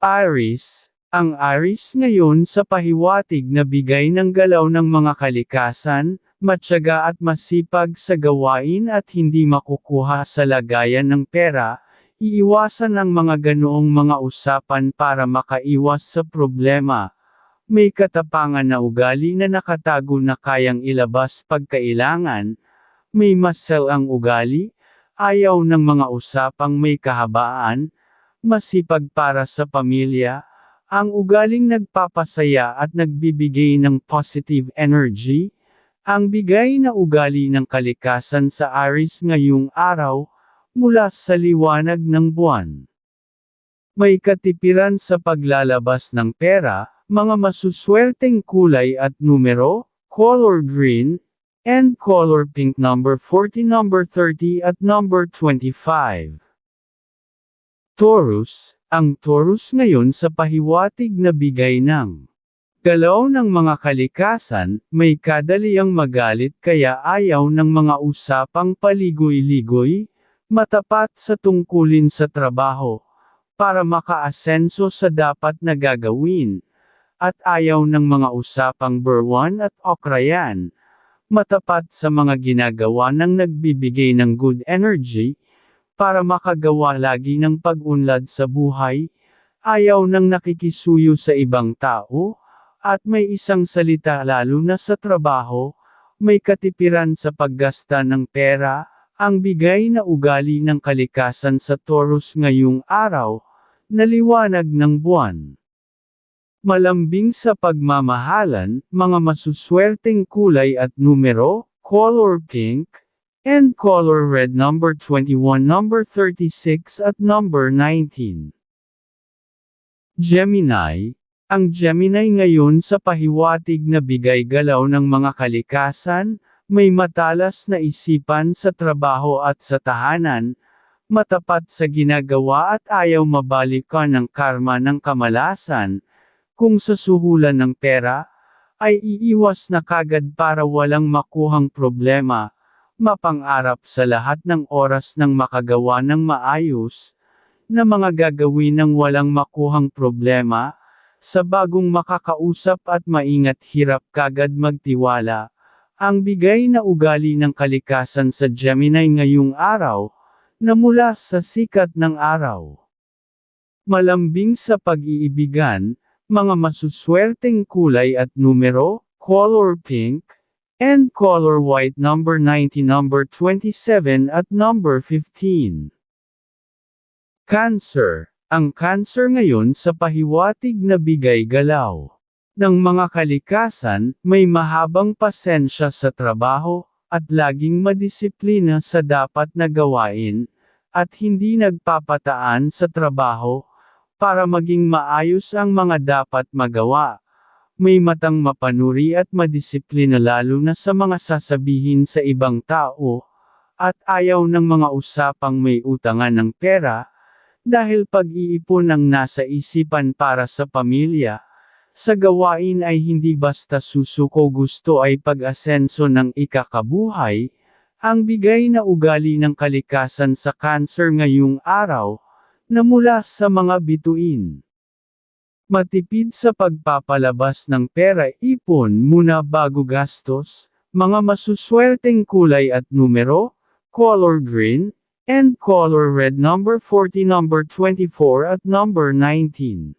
Aris, ang Aris ngayon sa pahiwatig na bigay ng galaw ng mga kalikasan, matyaga at masipag sa gawain at hindi makukuha sa lagayan ng pera, iiwasan ang mga ganoong mga usapan para makaiwas sa problema. May katapangan na ugali na nakatago na kayang ilabas pagkailangan, may masel ang ugali, ayaw ng mga usapang may kahabaan, masipag para sa pamilya, ang ugaling nagpapasaya at nagbibigay ng positive energy, ang bigay na ugali ng kalikasan sa Aris ngayong araw, mula sa liwanag ng buwan. May katipiran sa paglalabas ng pera, mga masuswerteng kulay at numero, color green, and color pink number 40 number 30 at number 25. Taurus, ang Taurus ngayon sa pahiwatig na bigay ng galaw ng mga kalikasan, may kadaliang magalit kaya ayaw ng mga usapang paligoy-ligoy, matapat sa tungkulin sa trabaho, para makaasenso sa dapat na gagawin, at ayaw ng mga usapang berwan at okrayan, matapat sa mga ginagawa ng nagbibigay ng good energy, para makagawa lagi ng pag-unlad sa buhay, ayaw nang nakikisuyo sa ibang tao, at may isang salita lalo na sa trabaho, may katipiran sa paggasta ng pera, ang bigay na ugali ng kalikasan sa Taurus ngayong araw, na liwanag ng buwan. Malambing sa pagmamahalan, mga masuswerteng kulay at numero, color pink, and color red number 21 number 36 at number 19. Gemini, ang Gemini ngayon sa pahiwatig na bigay galaw ng mga kalikasan, may matalas na isipan sa trabaho at sa tahanan, matapat sa ginagawa at ayaw mabalikan ng karma ng kamalasan, kung sa suhulan ng pera, ay iiwas na kagad para walang makuhang problema, mapangarap sa lahat ng oras ng makagawa ng maayos, na mga gagawin ng walang makuhang problema, sa bagong makakausap at maingat hirap kagad magtiwala, ang bigay na ugali ng kalikasan sa Gemini ngayong araw, na mula sa sikat ng araw. Malambing sa pag-iibigan, mga masuswerteng kulay at numero, color pink, and color white number 90 number 27 at number 15. Cancer. Ang cancer ngayon sa pahiwatig na bigay galaw. Ng mga kalikasan, may mahabang pasensya sa trabaho, at laging madisiplina sa dapat na gawain, at hindi nagpapataan sa trabaho, para maging maayos ang mga dapat magawa may matang mapanuri at madisiplina lalo na sa mga sasabihin sa ibang tao, at ayaw ng mga usapang may utangan ng pera, dahil pag-iipon ang nasa isipan para sa pamilya, sa gawain ay hindi basta susuko gusto ay pag-asenso ng ikakabuhay, ang bigay na ugali ng kalikasan sa cancer ngayong araw, na mula sa mga bituin. Matipid sa pagpapalabas ng pera ipon muna bago gastos, mga masuswerteng kulay at numero, color green, and color red number 40 number 24 at number 19.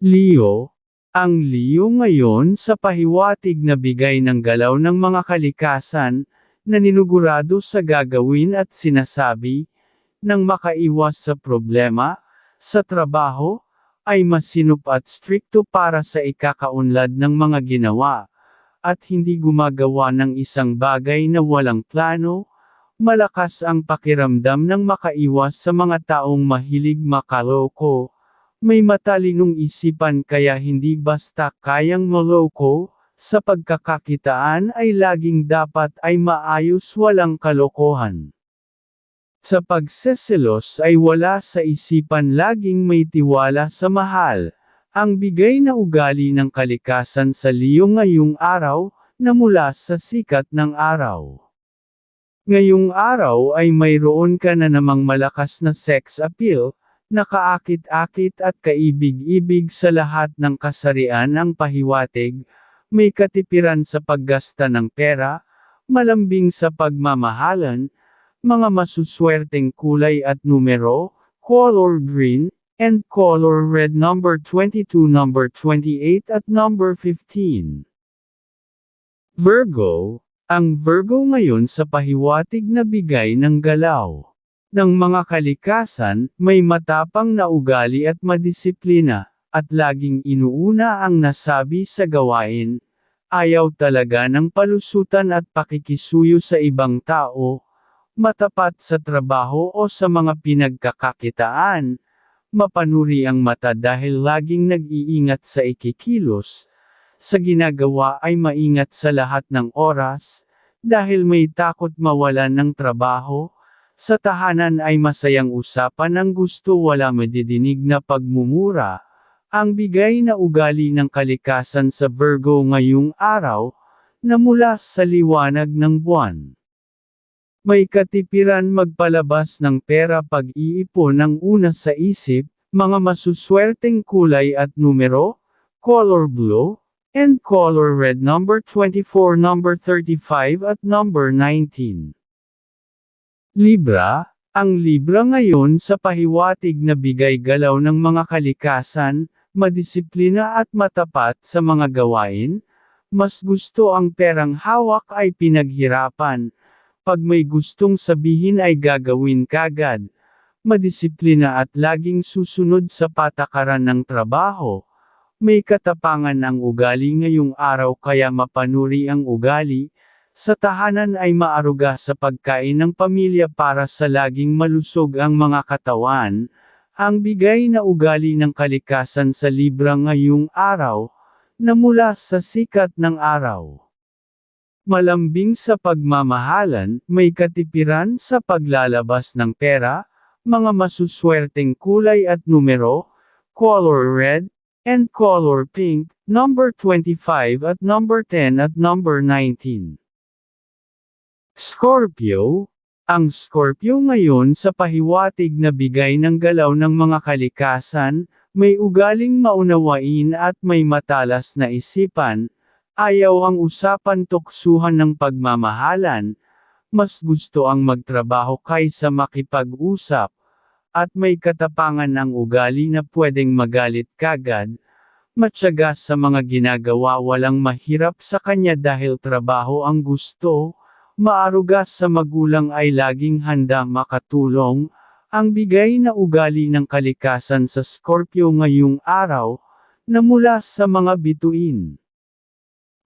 Leo, ang Leo ngayon sa pahiwatig na bigay ng galaw ng mga kalikasan, na ninugurado sa gagawin at sinasabi, nang makaiwas sa problema, sa trabaho, ay masinup at strikto para sa ikakaunlad ng mga ginawa, at hindi gumagawa ng isang bagay na walang plano, malakas ang pakiramdam ng makaiwas sa mga taong mahilig makaloko, may matalinong isipan kaya hindi basta kayang maloko, sa pagkakakitaan ay laging dapat ay maayos walang kalokohan. Sa pagseselos ay wala sa isipan laging may tiwala sa mahal. Ang bigay na ugali ng kalikasan sa Leo ngayong araw, na mula sa sikat ng araw. Ngayong araw ay mayroon ka na namang malakas na sex appeal, nakaakit-akit at kaibig-ibig sa lahat ng kasarian ang pahiwatig, may katipiran sa paggasta ng pera, malambing sa pagmamahalan, mga masuswerteng kulay at numero, color green, and color red number 22 number 28 at number 15. Virgo, ang Virgo ngayon sa pahiwatig na bigay ng galaw ng mga kalikasan, may matapang na ugali at madisiplina, at laging inuuna ang nasabi sa gawain. Ayaw talaga ng palusutan at pakikisuyo sa ibang tao, matapat sa trabaho o sa mga pinagkakakitaan, mapanuri ang mata dahil laging nag-iingat sa ikikilos, sa ginagawa ay maingat sa lahat ng oras, dahil may takot mawalan ng trabaho, sa tahanan ay masayang usapan ang gusto wala madidinig na pagmumura. Ang bigay na ugali ng kalikasan sa Virgo ngayong araw, na mula sa liwanag ng buwan. May katipiran magpalabas ng pera pag-iipon ng una sa isip, mga masuswerteng kulay at numero, color blue, and color red number 24 number 35 at number 19. Libra, ang Libra ngayon sa pahiwatig na bigay galaw ng mga kalikasan, madisiplina at matapat sa mga gawain, mas gusto ang perang hawak ay pinaghirapan, pag may gustong sabihin ay gagawin kagad, madisiplina at laging susunod sa patakaran ng trabaho, may katapangan ang ugali ngayong araw kaya mapanuri ang ugali, sa tahanan ay maaruga sa pagkain ng pamilya para sa laging malusog ang mga katawan, ang bigay na ugali ng kalikasan sa Libra ngayong araw, na mula sa sikat ng araw. Malambing sa pagmamahalan, may katipiran sa paglalabas ng pera, mga masuswerteng kulay at numero, color red, and color pink, number 25 at number 10 at number 19. Scorpio, ang Scorpio ngayon sa pahiwatig na bigay ng galaw ng mga kalikasan, may ugaling maunawain at may matalas na isipan, ayaw ang usapan tuksuhan ng pagmamahalan, mas gusto ang magtrabaho kaysa makipag-usap, at may katapangan ang ugali na pwedeng magalit kagad, matyaga sa mga ginagawa walang mahirap sa kanya dahil trabaho ang gusto, Maaruga sa magulang ay laging handa makatulong, ang bigay na ugali ng kalikasan sa Scorpio ngayong araw, na mula sa mga bituin.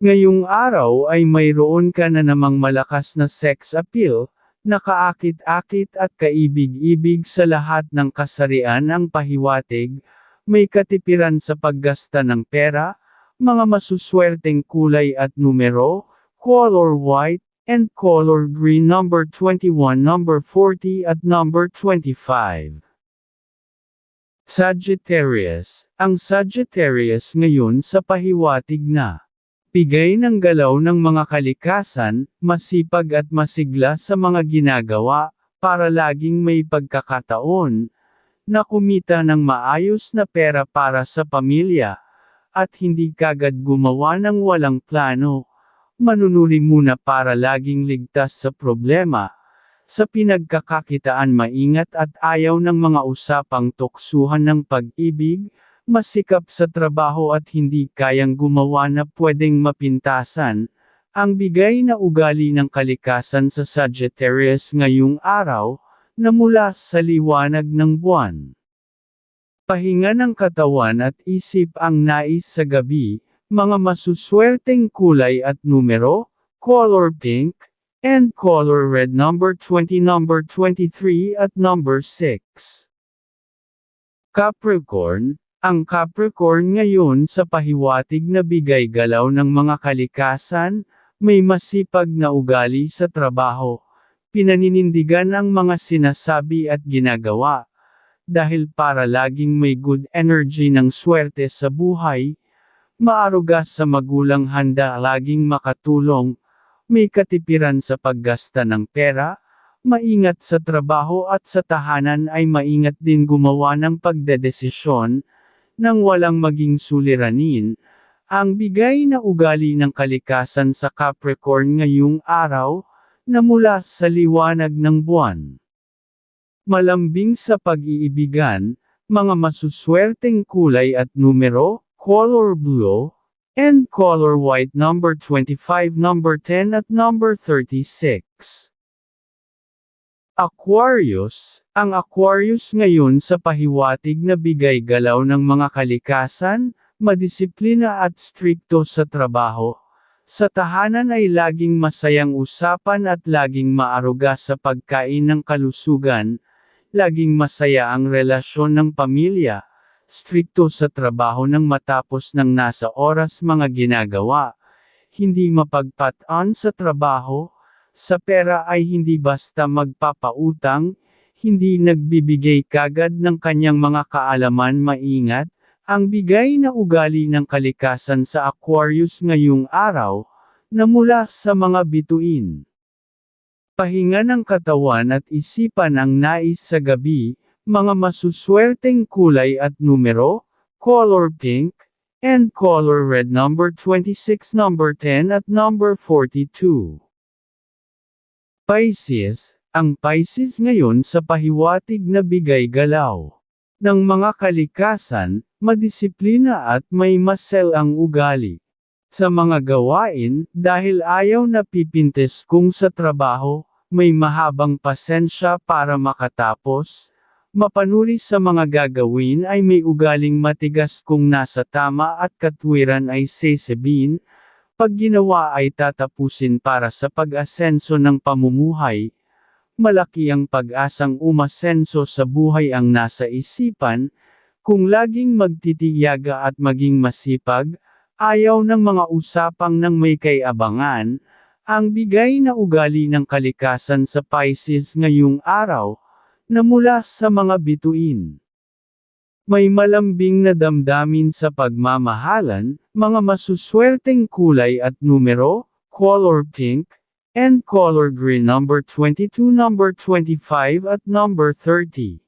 Ngayong araw ay mayroon ka na namang malakas na sex appeal, nakaakit-akit at kaibig-ibig sa lahat ng kasarian ang pahiwatig, may katipiran sa paggasta ng pera, mga masuswerteng kulay at numero, color white, and color green number 21 number 40 at number 25. Sagittarius, ang Sagittarius ngayon sa pahiwatig na bigay ng galaw ng mga kalikasan, masipag at masigla sa mga ginagawa, para laging may pagkakataon, na kumita ng maayos na pera para sa pamilya, at hindi kagad gumawa ng walang plano, manunuri muna para laging ligtas sa problema. Sa pinagkakakitaan maingat at ayaw ng mga usapang tuksuhan ng pag-ibig, masikap sa trabaho at hindi kayang gumawa na pwedeng mapintasan, ang bigay na ugali ng kalikasan sa Sagittarius ngayong araw, na mula sa liwanag ng buwan. Pahinga ng katawan at isip ang nais sa gabi, mga masuswerteng kulay at numero, color pink, and color red number 20 number 23 at number 6. Capricorn, ang Capricorn ngayon sa pahiwatig na bigay galaw ng mga kalikasan, may masipag na ugali sa trabaho, pinaninindigan ang mga sinasabi at ginagawa, dahil para laging may good energy ng swerte sa buhay, Maaruga sa magulang handa laging makatulong, may katipiran sa paggasta ng pera, maingat sa trabaho at sa tahanan ay maingat din gumawa ng pagdedesisyon, nang walang maging suliranin, ang bigay na ugali ng kalikasan sa Capricorn ngayong araw, na mula sa liwanag ng buwan. Malambing sa pag-iibigan, mga masuswerteng kulay at numero, color blue, and color white number 25, number 10 at number 36. Aquarius, ang Aquarius ngayon sa pahiwatig na bigay galaw ng mga kalikasan, madisiplina at strikto sa trabaho. Sa tahanan ay laging masayang usapan at laging maaruga sa pagkain ng kalusugan, laging masaya ang relasyon ng pamilya, strikto sa trabaho ng matapos ng nasa oras mga ginagawa, hindi mapagpataan sa trabaho, sa pera ay hindi basta magpapautang, hindi nagbibigay kagad ng kanyang mga kaalaman maingat, ang bigay na ugali ng kalikasan sa Aquarius ngayong araw, na mula sa mga bituin. Pahinga ng katawan at isipan ang nais sa gabi, mga masuswerteng kulay at numero, color pink, and color red number 26 number 10 at number 42. Pisces, ang Pisces ngayon sa pahiwatig na bigay galaw. Ng mga kalikasan, madisiplina at may masel ang ugali. Sa mga gawain, dahil ayaw na pipintes kung sa trabaho, may mahabang pasensya para makatapos, mapanuri sa mga gagawin ay may ugaling matigas kung nasa tama at katwiran ay sesebin, pag ginawa ay tatapusin para sa pag-asenso ng pamumuhay, malaki ang pag-asang umasenso sa buhay ang nasa isipan, kung laging magtitiyaga at maging masipag, ayaw ng mga usapang ng may kayabangan, ang bigay na ugali ng kalikasan sa Pisces ngayong araw, na mula sa mga bituin. May malambing na damdamin sa pagmamahalan, mga masuswerteng kulay at numero, color pink, and color green number 22, number 25 at number 30.